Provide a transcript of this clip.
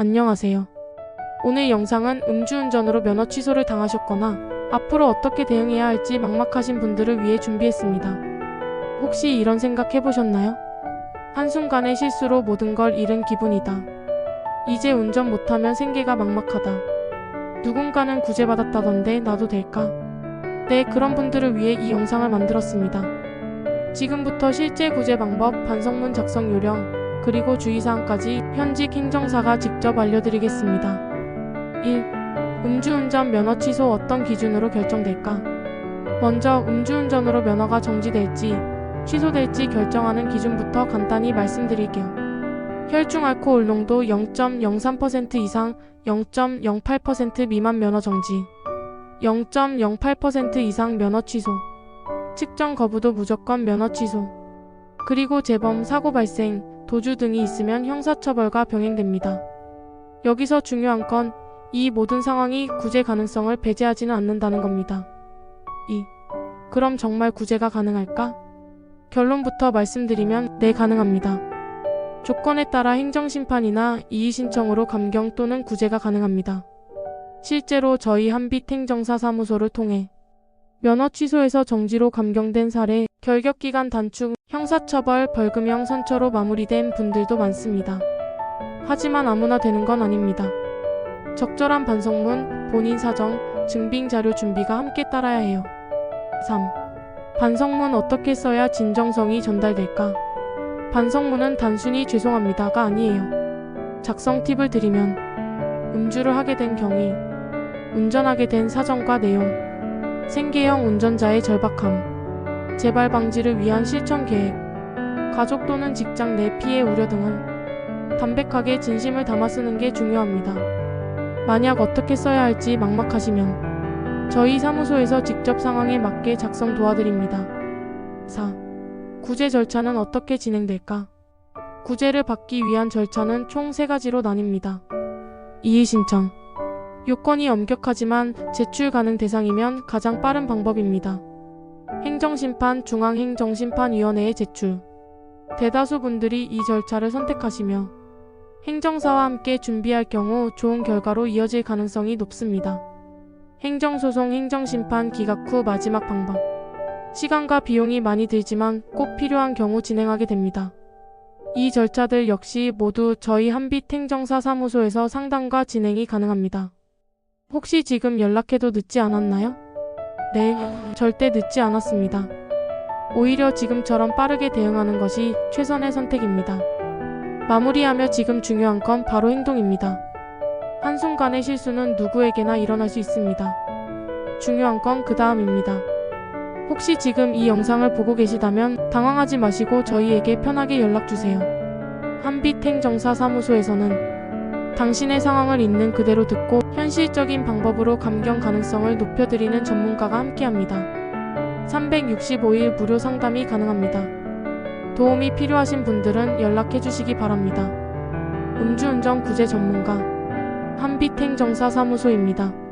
안녕하세요. 오늘 영상은 음주운전으로 면허 취소를 당하셨거나 앞으로 어떻게 대응해야 할지 막막하신 분들을 위해 준비했습니다. 혹시 이런 생각 해보셨나요? 한순간의 실수로 모든 걸 잃은 기분이다. 이제 운전 못하면 생계가 막막하다. 누군가는 구제받았다던데 나도 될까? 네, 그런 분들을 위해 이 영상을 만들었습니다. 지금부터 실제 구제 방법, 반성문 작성 요령, 그리고 주의사항까지 현직 행정사가 직접 알려드리겠습니다. 1. 음주운전 면허 취소 어떤 기준으로 결정될까? 먼저 음주운전으로 면허가 정지될지 취소될지 결정하는 기준부터 간단히 말씀드릴게요. 혈중 알코올 농도 0.03% 이상 0.08% 미만 면허 정지 0.08% 이상 면허 취소 측정 거부도 무조건 면허 취소 그리고 재범, 사고 발생, 도주 등이 있으면 형사처벌과 병행됩니다. 여기서 중요한 건 이 모든 상황이 구제 가능성을 배제하지는 않는다는 겁니다. 2. 그럼 정말 구제가 가능할까? 결론부터 말씀드리면 네 가능합니다. 조건에 따라 행정심판이나 이의신청으로 감경 또는 구제가 가능합니다. 실제로 저희 한빛 행정사 사무소를 통해 면허 취소에서 정지로 감경된 사례, 결격기간 단축, 형사처벌, 벌금형 선처로 마무리된 분들도 많습니다. 하지만 아무나 되는 건 아닙니다. 적절한 반성문, 본인 사정, 증빙 자료 준비가 함께 따라야 해요. 3. 반성문 어떻게 써야 진정성이 전달될까? 반성문은 단순히 죄송합니다가 아니에요. 작성 팁을 드리면 음주를 하게 된 경위, 운전하게 된 사정과 내용, 생계형 운전자의 절박함, 재발 방지를 위한 실천 계획, 가족 또는 직장 내 피해 우려 등은 담백하게 진심을 담아 쓰는 게 중요합니다. 만약 어떻게 써야 할지 막막하시면 저희 사무소에서 직접 상황에 맞게 작성 도와드립니다. 4. 구제 절차는 어떻게 진행될까? 구제를 받기 위한 절차는 총 3가지로 나뉩니다. 이의 신청. 요건이 엄격하지만 제출 가능 대상이면 가장 빠른 방법입니다. 행정심판 중앙행정심판위원회에 제출. 대다수 분들이 이 절차를 선택하시며 행정사와 함께 준비할 경우 좋은 결과로 이어질 가능성이 높습니다. 행정소송 행정심판 기각 후 마지막 방법. 시간과 비용이 많이 들지만 꼭 필요한 경우 진행하게 됩니다. 이 절차들 역시 모두 저희 한빛 행정사 사무소에서 상담과 진행이 가능합니다. 혹시 지금 연락해도 늦지 않았나요? 네, 절대 늦지 않았습니다. 오히려 지금처럼 빠르게 대응하는 것이 최선의 선택입니다. 마무리하며 지금 중요한 건 바로 행동입니다. 한순간의 실수는 누구에게나 일어날 수 있습니다. 중요한 건 그 다음입니다. 혹시 지금 이 영상을 보고 계시다면 당황하지 마시고 저희에게 편하게 연락주세요. 한빛 행정사 사무소에서는 당신의 상황을 있는 그대로 듣고 현실적인 방법으로 감경 가능성을 높여드리는 전문가가 함께합니다. 365일 무료 상담이 가능합니다. 도움이 필요하신 분들은 연락해 주시기 바랍니다. 음주운전 구제 전문가 한빛 행 정사 사무소입니다.